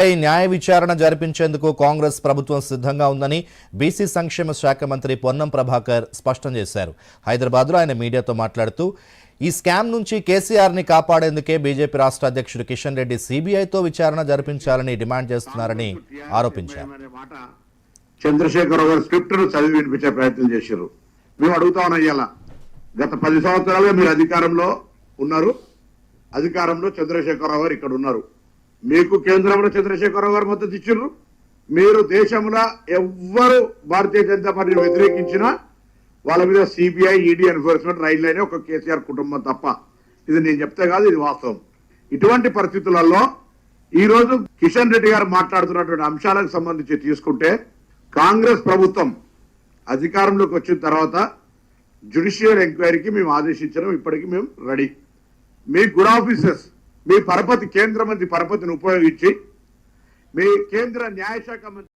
న్యాయ విచారణ జరిపించేందుకు కాంగ్రెస్ ప్రభుత్వం సిద్ధంగా ఉందని బీసీ సంక్షేమ శాఖ మంత్రి పొన్నం ప్రభాకర్ స్పష్టం చేశారు. హైదరాబాద్లో ఆయన మీడియాతో మాట్లాడుతూ ఈ స్కామ్ నుంచి కేసీఆర్ని కాపాడేందుకే బీజేపీ రాష్ట్ర అధ్యక్షుడు కిషన్ రెడ్డి సిబిఐతో విచారణ జరిపించాలని డిమాండ్ చేస్తున్నారని ఆరోపించారు. చంద్రశేఖరరావు స్క్రిప్ట్ చదివి వినిపించే ప్రయత్నం చేశారు. మేము అడుగుతా ఉన్నాం గత పది సంవత్సరాలుగా మీరు అధికారంలో ఉన్నారు. అధికారంలో చంద్రశేఖరరావు గారు ఇక్కడ ఉన్నారు. మీకు కేంద్రంలో చంద్రశేఖరరావు గారు మద్దతు ఇచ్చిండ్రు. మీరు దేశంలో ఎవ్వరు భారతీయ జనతా పార్టీని వ్యతిరేకించినా వాళ్ళ మీద సిబిఐ ఈడీ ఎన్ఫోర్స్మెంట్ రైడ్ లైన్ ఒక కేసీఆర్ కుటుంబం తప్ప. ఇది నేను చెప్తే కాదు ఇది వాస్తవం. ఇటువంటి పరిస్థితులలో ఈరోజు కిషన్ రెడ్డి గారు మాట్లాడుతున్నటువంటి అంశాలకు సంబంధించి తీసుకుంటే కాంగ్రెస్ ప్రభుత్వం అధికారంలోకి వచ్చిన తర్వాత జ్యుడిషియల్ ఎంక్వైరీకి మేము ఆదేశించడం ఇప్పటికి మేము రెడీ మీ గుడ్ ఆఫీసర్స్ మీ పరపతి కేంద్ర మంత్రి పరపతిని ఉపయోగించి మీ కేంద్ర న్యాయశాఖ మంత్రి